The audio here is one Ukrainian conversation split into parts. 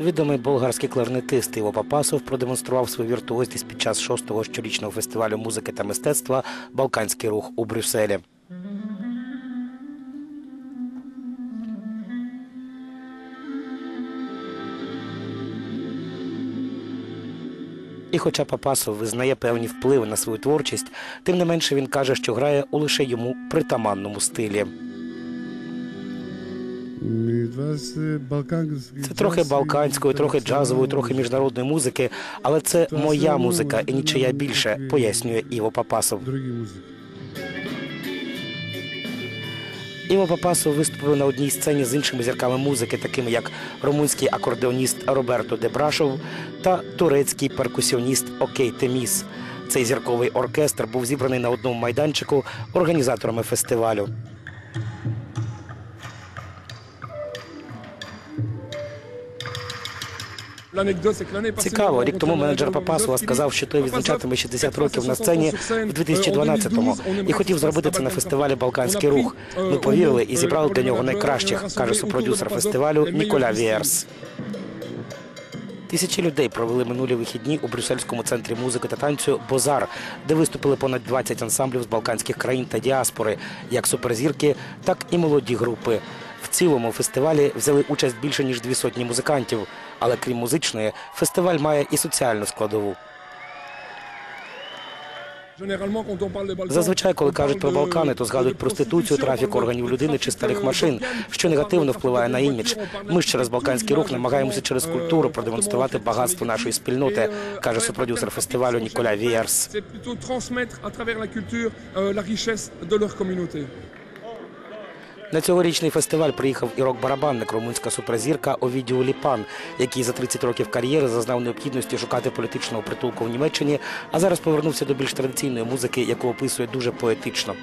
Відомий болгарський кларнетист Іво Папасов продемонстрував свою віртуозність під час шостого щорічного фестивалю музики та мистецтва Балканський рух у Брюсселі. І хоча Папасов визнає певні впливи на свою творчість, тим не менше він каже, що грає у лише йому притаманному стилі. Це трохи балканської, трохи джазової, трохи міжнародної музики, але це моя музика і нічия більше, пояснює Іво Папасов. Іво Папасов виступив на одній сцені з іншими зірками музики, такими як румунський акордеоніст Роберто Дебрашов та турецький перкусіоніст Окей Теміс. Цей зірковий оркестр був зібраний на одному майданчику організаторами фестивалю. Цікаво, рік тому менеджер Папасова сказав, що той відзначатиме 60 років на сцені в 2012-му і хотів зробити це на фестивалі Балканський рух. Ми повірили і зібрали для нього найкращих, каже супродюсер фестивалю Ніколя Віерс. Тисячі людей провели минулі вихідні у брюссельському центрі музики та танцю Бозар, де виступили понад 20 ансамблів з балканських країн та діаспори, як суперзірки, так і молоді групи. В цілому фестивалі взяли участь більше ніж дві сотні музикантів. Але крім музичної, фестиваль має і соціальну складову. Зазвичай, коли кажуть про Балкани, то згадують проституцію, трафік органів людини чи старих машин, що негативно впливає на імідж. Ми ж через балканський рух намагаємося через культуру продемонструвати багатство нашої спільноти, каже супродюсер фестивалю Ніколя Вієрс. На цьогорічний фестиваль приїхав і рок-барабанник, румунська суперзірка Овідіо Ліпан, який за 30 років кар'єри зазнав необхідності шукати політичного притулку в Німеччині, а зараз повернувся до більш традиційної музики, яку описує дуже поетично.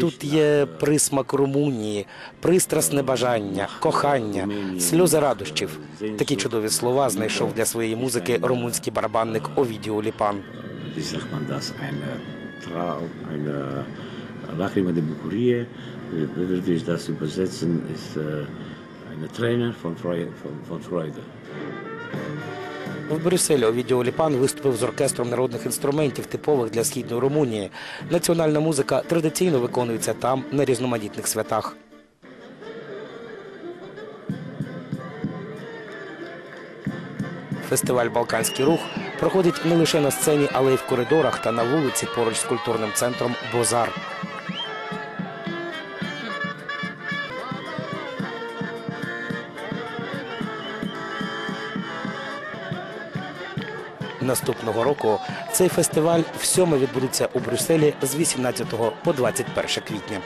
Тут є присмак Румунії, пристрасне бажання, кохання, сльози радощів. Такі чудові слова знайшов для своєї музики румунський барабанник Овідіо Ліпан. Wie sagt eine Trau, Lacrima de Bucurie, wie würde ich das übersetzen, ist eine Träne von Freude. Von, Freude. В Брюсселі Овідіо Ліпан виступив з оркестром народних інструментів, типових для східної Румунії. Національна музика традиційно виконується там на різноманітних святах. Фестиваль Балканський рух проходить не лише на сцені, але й в коридорах та на вулиці поруч з культурним центром Бозар. Наступного року цей фестиваль всьоме відбудеться у Брюсселі з 18 по 21 квітня.